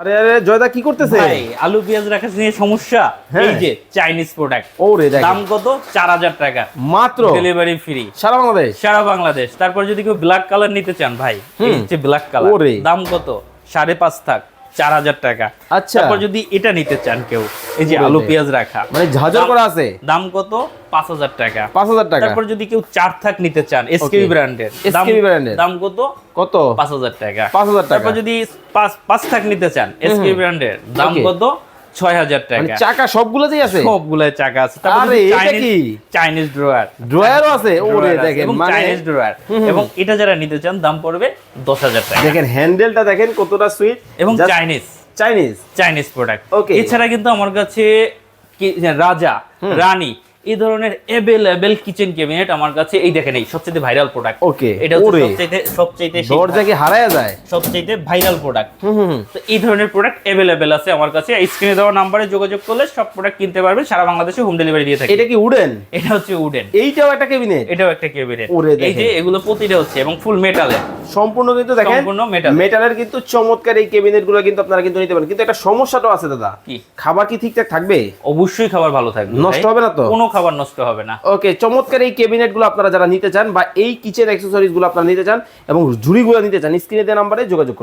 আরে আরে জয়দা কি করতেছে? ভাই আলু পেঁয়াজ রাখা নিয়ে সমস্যা? হ্যাঁ। এই যে চাইনিজ প্রোডাক্ট ওরে দাম কত? চার হাজার টাকা। মাত্র? ডেলিভারি ফ্রি সারা বাংলাদেশ? সারা বাংলাদেশ। তারপর যদি কেউ ব্ল্যাক কালার নিতে চান ভাই এই হচ্ছে ব্ল্যাক কালার দাম কত? সাড়ে পাঁচ থাক। চার হাজার টাকা। আচ্ছা। তারপর যদি এটা নিতে চান কেউ এই যে আলু পেঁয়াজ রাখা। মানে ঝাঁঝর করা আছে? দাম কত? পাঁচ হাজার টাকা। পাঁচ হাজার টাকা। তারপর যদি কেউ চার থাক নিতে চান এসকেবি. ব্র্যান্ডের এসকেবি brand-এর। দাম কত? কত? পাঁচ হাজার টাকা। 5,000 টাকা। তারপর যদি পাঁচ পাঁচ থাক নিতে চান এসকেবি ব্র্যান্ডের দাম কত? ছয় হাজার মানে টাকা। চাকা সবগুলোতেই আছে? সবগুলাই চাকা আছে। তারপরে এটা কি? চাইনিজ ড্রয়ার ড্রয়ারও আছে? ওরে দেখেন মানে চাইনিজ ড্রয়ার এবং এটা যারা নিতে চান দাম পড়বে দশ হাজার টাকা। দেখেন হ্যান্ডেলটা দেখেন কতটা সুইট এবং Chinese Chinese Chinese product okay এছাড়া কিন্তু আমার কাছে কি- রাজা রানী এই ধরনের এভেলেবেল কিচেন ক্যাবিনেট আমার কাছে এই দেখেন এই সবচেয়ে ভাইরাল প্রোডাক্ট Okay, এটা হচ্ছে সবচেয়ে সবচেয়ে দরজা কি হারায় যায়? সবচেয়ে ভাইরাল প্রোডাক্ট হুম। তো এই ধরনের প্রোডাক্ট অ্যাভেলেবেল আছে আমার কাছে। স্ক্রিনে দেওয়া নাম্বারে যোগাযোগ করলে সব প্রোডাক্ট কিনতে পারবেন। সারা বাংলাদেশে হোম ডেলিভারি দিয়ে থাকি। এটা কি উডেন এটা হচ্ছে উডেন এইটাও একটা ক্যাবিনেট এটাও একটা ক্যাবিনেট ওরে এই যে এগুলো প্রতিটা হচ্ছে এবং ফুল মেটালের সম্পূর্ণ কিন্তু দেখেন সম্পূর্ণ metal। মেটালের কিন্তু চমৎকার এই ক্যাবিনেটগুলো কিন্তু আপনারা কিন্তু নিতে পারেন। কিন্তু একটা সমস্যাটাও আছে দাদা। কি? খাবার কি ঠিকঠাক থাকবে? অবশ্যই খাবার ভালো থাকবে নষ্ট হবে না তো? কোনো খাবার নষ্ট হবে না। ওকে চমৎকার এই ক্যাবিনেটগুলো আপনারা যারা নিতে চান বা এই কিচেন অ্যাক্সেসরিজগুলো আপনারা নিতে চান এবং ঝুড়িগুলো নিতে চান স্ক্রিনে দেওয়া নাম্বারে যোগাযোগ করুন।